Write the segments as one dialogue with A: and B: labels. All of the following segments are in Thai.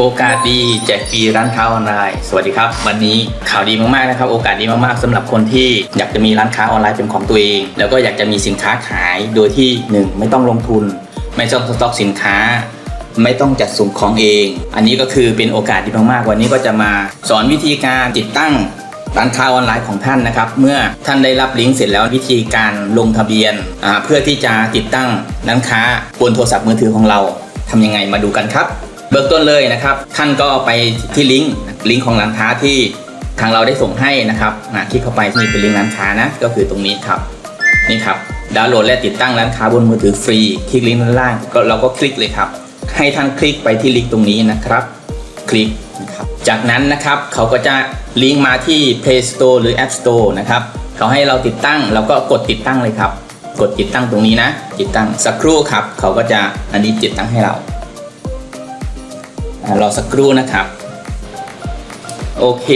A: โอกาสดีแจกฟรีร้านค้าออนไลน์ สวัสดีครับ วันนี้ข่าวดีมากๆนะครับ โอกาสดีมากๆสำหรับคนที่อยากจะมีร้านค้าออนไลน์เป็นของตัวเอง แล้วก็อยากจะมีสินค้าขายโดยที่หนึ่งไม่ต้องลงทุน ไม่ต้องสต็อกสินค้า ไม่ต้องจัดส่งของเอง อันนี้ก็คือเป็นโอกาสดีมากๆวันนี้ก็จะมาสอนวิธีการติดตั้งร้านค้าออนไลน์ของท่านนะครับ เมื่อท่านได้รับลิงก์เสร็จแล้ววิธีการลงทะเบียนเพื่อที่จะติดตั้งร้านค้าบนโทรศัพท์มือถือของเราทำยังไงมาดูกันครับ เบื้องต้นเลยนะครับ ท่านก็ไปที่ลิงก์ลิงก์ของร้านค้าที่ทางเราได้ส่งให้นะครับอ่าคลิกเข้าไปนี่เป็นลิงก์ร้านค้านะ ก็คือตรงนี้ครับ นี่ครับดาวน์โหลดและติดตั้งร้านค้าบนมือถือฟรี คลิกลิงก์ด้านล่างก็เราก็คลิกเลยครับ ให้ท่านคลิกไปที่ลิงก์ตรงนี้นะครับ คลิกนะครับ จากนั้นนะครับเขาก็จะลิงก์มาที่ Play Store หรือ App Store นะครับเขาให้เราติดตั้งเราก็กดติดตั้งเลยครับ กดติดตั้งตรงนี้นะ ติดตั้งสักครู่ครับ เขาก็จะอันนี้ติดตั้งให้เรา รอสักครู่นะครับ โอเค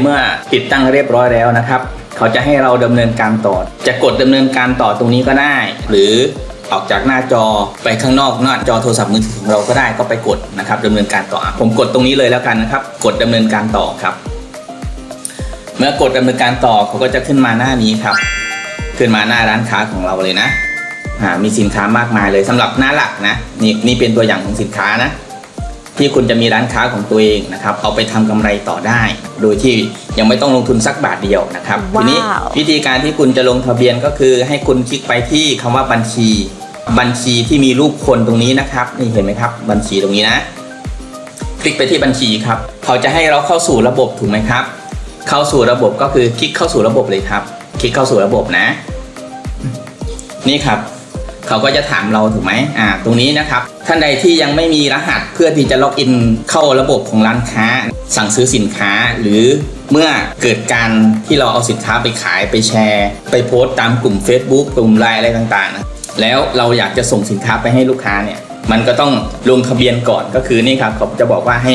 A: เมื่อติดตั้งเรียบร้อยแล้วนะครับ เขาจะให้เราดำเนินการต่อ จะกดดำเนินการต่อตรงนี้ก็ได้ หรือออกจากหน้าจอไปข้างนอกหน้าจอโทรศัพท์มือถือของเราก็ได้ก็ไปกดนะครับดำเนินการต่อ ผมกดตรงนี้เลยแล้วกันนะครับ กดดำเนินการต่อครับ เมื่อกดดำเนินการต่อเขาก็จะขึ้นมาหน้านี้ครับ ขึ้นมาหน้าร้านค้าของเราเลยนะมีสินค้ามากมายเลยสำหรับหน้าหลักนะนี่นี่เป็นตัวอย่างของสินค้านะ ที่คุณจะมีร้านค้าของตัวเองนะครับเอาไปทำกำไรต่อได้ โดยที่ยังไม่ต้องลงทุนสักบาทเดียวนะครับ
B: ว้าว
A: ทีนี้วิธีการที่คุณจะลงทะเบียนก็คือ ให้คุณคลิกไปที่คำว่าบัญชี บัญชีที่มีรูปคนตรงนี้นะครับนี่เห็นไหมครับ บัญชีตรงนี้นะ คลิกไปที่บัญชีครับเขาจะให้เราเข้าสู่ระบบถูกไหมครับ เข้าสู่ระบบก็คือคลิกเข้าสู่ระบบเลยครับ คลิกเข้าสู่ระบบนะ นี่ครับ เขาก็จะถามเราถูกไหมอ่า ตรงนี้นะครับ ท่านใดที่ยังไม่มีรหัสเพื่อที่จะล็อกอินเข้าระบบของร้านค้า สั่งซื้อสินค้าหรือเมื่อเกิดการที่เราเอาสินค้าไปขายไปแชร์ ไปโพสต์ตามกลุ่ม Facebook กลุ่มไลน์อะไรต่างๆนะแล้วเราอยากจะส่งสินค้าไปให้ลูกค้าเนี่ย มันก็ต้องลงทะเบียนก่อนก็คือนี่ครับเขาจะบอกว่าให้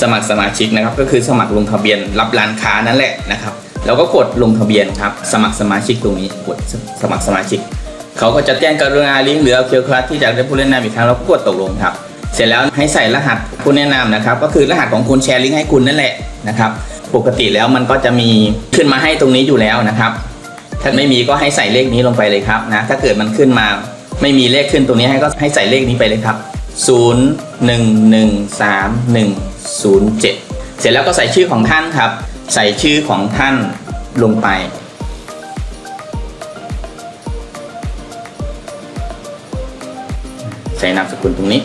A: สมัครสมาชิกนะครับ ก็คือสมัครลงทะเบียนรับร้านค้านั่นแหละนะครับเราก็กดลงทะเบียนครับ สมัครสมาชิกตรงนี้กดสมัครสมาชิก เขาก็จะแจ้งกรุณาลิงก์หรือเอาเคียวคลัสที่จะได้ผู้เล่นนาอีกครั้งเราก็กดตกลงครับ เสร็จแล้วให้ใส่รหัสผู้แนะนำนะครับ ก็คือรหัสของคุณแชร์ลิงก์ให้คุณนั่นแหละนะครับ ปกติแล้วมันก็จะมีขึ้นมาให้ตรงนี้อยู่แล้วนะครับ ถ้าไม่มีก็ให้ใส่เลขนี้ลงไปเลยครับนะ ถ้าเกิดมันขึ้นมาไม่มีเลขขึ้นตรงนี้ให้ก็ให้ใส่เลขนี้ไปเลยครับ 0 1 1 3 1 0 7 เสร็จแล้วก็ใส่ชื่อของท่านครับ ใส่ชื่อของท่านลงไป ส่นามสกุลตรงนี้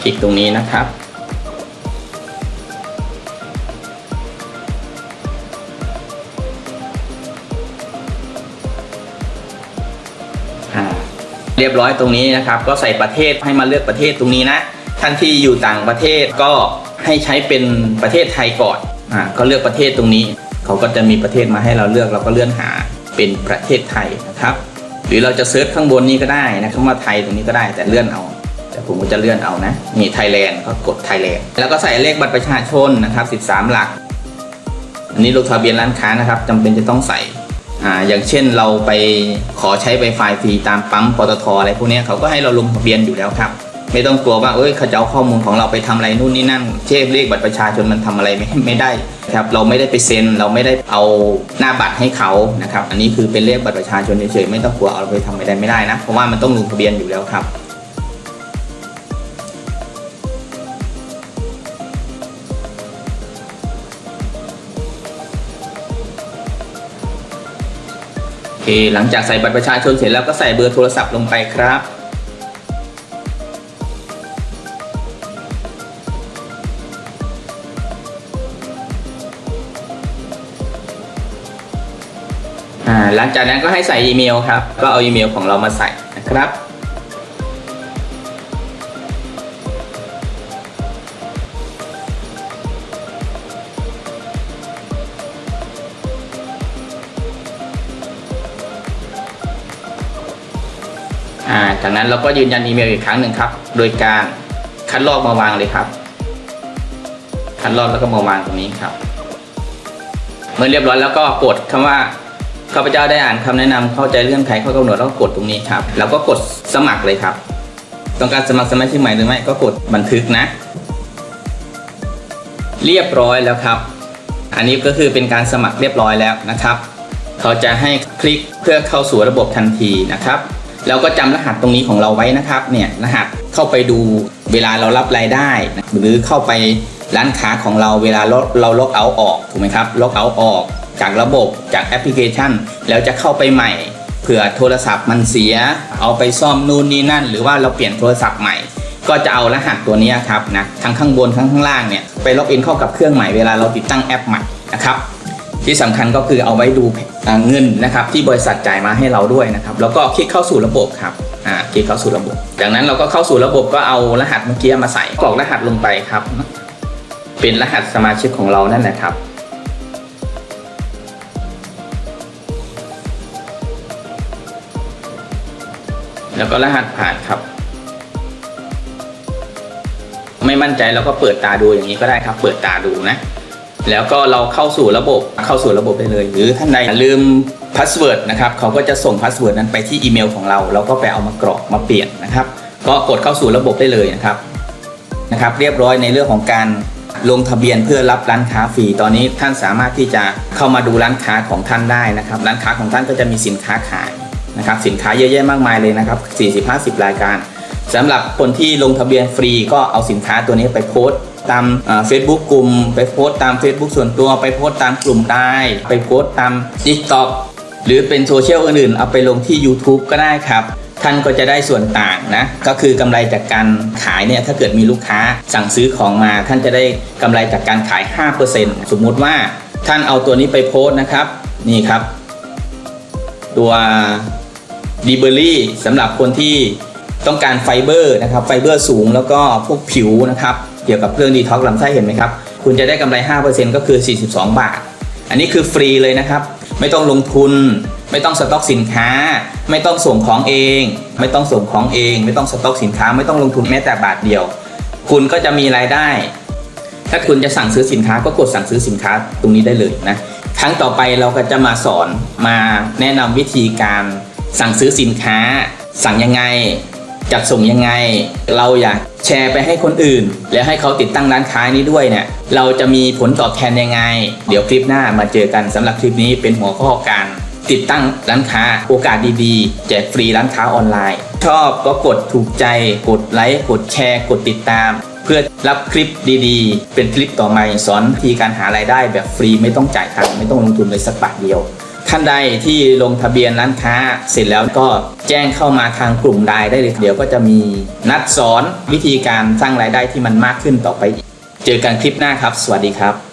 A: คลิกตรงนี้นะครับ เรียบร้อยตรงนี้นะครับ ก็ใส่ประเทศให้มาเลือกประเทศตรงนี้นะ ท่านที่อยู่ต่างประเทศก็ให้ใช้เป็นประเทศไทยก่อนอ่าก็เลือกประเทศตรงนี้ เขาก็จะมีประเทศมาให้เราเลือกเราก็เลื่อนหาเป็นประเทศไทยนะครับ หรือเราจะเซิร์ชข้างบนนี้ก็ได้นะคำว่าไทยตรงนี้ก็ได้แต่เลื่อนเอา แต่ผมก็จะเลื่อนเอานะนี่ไทยแลนด์ก็กดไทยแลนด์แล้วก็ใส่เลขบัตรประชาชนนะครับ 13 หลัก อันนี้ลงทะเบียนร้านค้านะครับจำเป็นจะต้องใส่อ่าอย่างเช่นเราไปขอใช้ Wi-Fi ฟรีตามปั๊มปตทอะไรพวกนี้เขาก็ให้เราลงทะเบียนอยู่แล้วครับ ไม่ต้องกลัวว่าเอ้ยเขาจะเอาข้อมูลของเราไปทำอะไรนู่นนี่นั่นเช่เลขบัตรประชาชนมันทำอะไรไม่ไม่ได้ครับเราไม่ได้ไปเซ็นเราไม่ได้เอาหน้าบัตรให้เขานะครับ อันนี้คือเป็นเลขบัตรประชาชนเฉยๆไม่ต้องกลัวเอาไปทำอะไรไม่ได้นะเพราะว่ามันต้องลงทะเบียนอยู่แล้วครับ เคหลังจากใส่บัตรประชาชนเสร็จแล้วก็ใส่เบอร์โทรศัพท์ลงไปครับอ่าหลังจากนั้นก็ให้ใส่อีเมลครับ ก็เอาอีเมลของเรามาใส่นะครับ อ่าจากนั้นเราก็ยืนยันอีเมลอีกครั้งหนึ่งครับ โดยการคัดลอกมาวางเลยครับ คัดลอกแล้วก็มาวางตรงนี้ครับ เมื่อเรียบร้อยแล้วก็กดคำว่าข้าพเจ้าได้อ่านคำแนะนำเข้าใจเรื่องไขข้อกำหนดแล้วก็กดตรงนี้ครับ แล้วก็กดสมัครเลยครับ ต้องการสมัครสมาชิกใหม่หรือไม่ก็กดบันทึกนะ เรียบร้อยแล้วครับ อันนี้ก็คือเป็นการสมัครเรียบร้อยแล้วนะครับ เขาจะให้คลิกเพื่อเข้าสู่ระบบทันทีนะครับ แล้วก็จำรหัสตรงนี้ของเราไว้นะครับเนี่ยรหัสเข้าไปดูเวลาเรารับรายได้ หรือเข้าไปร้านค้าของเราเวลาเราเราล็อกเอาออกถูกไหมครับล็อกเอาออก จากระบบจากแอปพลิเคชัน แล้วจะเข้าไปใหม่เผื่อโทรศัพท์มันเสีย เอาไปซ่อมนู่นนี่นั่น หรือว่าเราเปลี่ยนโทรศัพท์ใหม่ ก็จะเอารหัสตัวนี้ครับนะทั้งข้างบนทั้งข้างล่างเนี่ยไปล็อกอินเข้ากับเครื่องใหม่เวลาเราติดตั้งแอปใหม่นะครับ ที่สำคัญก็คือเอาไว้ดูเงินนะครับที่บริษัทจ่ายมาให้เราด้วยนะครับแล้วก็คลิกเข้าสู่ระบบครับอ่าคลิกเข้าสู่ระบบ จากนั้นเราก็เข้าสู่ระบบก็เอารหัสเมื่อกี้มาใส่กรอกรหัสลงไปครับ เป็นรหัสสมาชิกของเรานั่นแหละครับแล้วก็รหัสผ่านครับ ไม่มั่นใจเราก็เปิดตาดูอย่างนี้ก็ได้ครับ เปิดตาดูนะ แล้วก็เราเข้าสู่ระบบเข้าสู่ระบบได้เลย หรือท่านใดลืมพาสเวิร์ดนะครับเขาก็จะส่งพาสเวิร์ดนั้นไปที่อีเมลของเราเราก็ไปเอามากรอกมาเปลี่ยนนะครับ ก็กดเข้าสู่ระบบได้เลยนะครับนะครับ เรียบร้อยในเรื่องของการลงทะเบียนเพื่อรับร้านค้าฟรี ตอนนี้ท่านสามารถที่จะเข้ามาดูร้านค้าของท่านได้นะครับ ร้านค้าของท่านก็จะมีสินค้าขายนะครับ สินค้าเยอะแยะมากมายเลยนะครับ 40-50 รายการสำหรับคนที่ลงทะเบียนฟรีก็เอาสินค้าตัวนี้ไปโพสต์ ตามเฟซบุ๊กกลุ่ม ไปโพสต์ตาม Facebook ส่วนตัวไปโพสต์ตามกลุ่มได้ไปโพสต์ตาม TikTok หรือเป็นโซเชียลอื่นๆ เอาไปลงที่ YouTube ก็ได้ครับ ท่านก็จะได้ส่วนต่างนะ ก็คือกำไรจากการขายเนี่ย ถ้าเกิดมีลูกค้าสั่งซื้อของมา ท่านจะได้กำไรจากการขาย 5%สมมุติว่าท่านเอาตัวนี้ไปโพสต์นะครับ นี่ครับ ตัวดีเบอรี่สำหรับคนที่ต้องการไฟเบอร์นะครับ ไฟเบอร์สูงแล้วก็พวกผิวนะครับ เกี่ยวกับเครื่องดีท็อกลำไส้เห็นไหมครับ คุณจะได้กำไร 5%ก็คือ 42 บาท อันนี้คือฟรีเลยนะครับ ไม่ต้องลงทุน ไม่ต้องสต็อกสินค้า ไม่ต้องส่งของเอง ไม่ต้องส่งของเอง ไม่ต้องสต็อกสินค้า ไม่ต้องลงทุนแม้แต่บาทเดียว คุณก็จะมีรายได้ ถ้าคุณจะสั่งซื้อสินค้าก็กดสั่งซื้อสินค้าตรงนี้ได้เลยนะ ครั้งต่อไปเราก็จะมาสอนมาแนะนำวิธีการสั่งซื้อสินค้า สั่งยังไง จัดส่งยังไง เราอยากแชร์ไปให้คนอื่น แล้วให้เขาติดตั้งร้านค้านี้ด้วยเนี่ย เราจะมีผลตอบแทนยังไง เดี๋ยวคลิปหน้ามาเจอกันสำหรับคลิปนี้เป็นหัวข้อการติดตั้งร้านค้าโอกาสดีๆ แจกฟรีร้านค้าออนไลน์ ชอบก็กดถูกใจ กดไลค์กดแชร์ กดติดตาม เพื่อรับคลิปดีๆ เป็นคลิปต่อไปสอนวิธีการหารายได้แบบฟรีไม่ต้องจ่ายตังค์ไม่ต้องลงทุนเลยสักบาทเดียว ท่านใดที่ลงทะเบียนร้านค้าเสร็จแล้วก็แจ้งเข้ามาทางกลุ่มไลน์ได้เลยเดี๋ยวก็จะมีนัดสอนวิธีการสร้างรายได้ที่มันมากขึ้นต่อไปเจอกันคลิปหน้าครับ สวัสดีครับ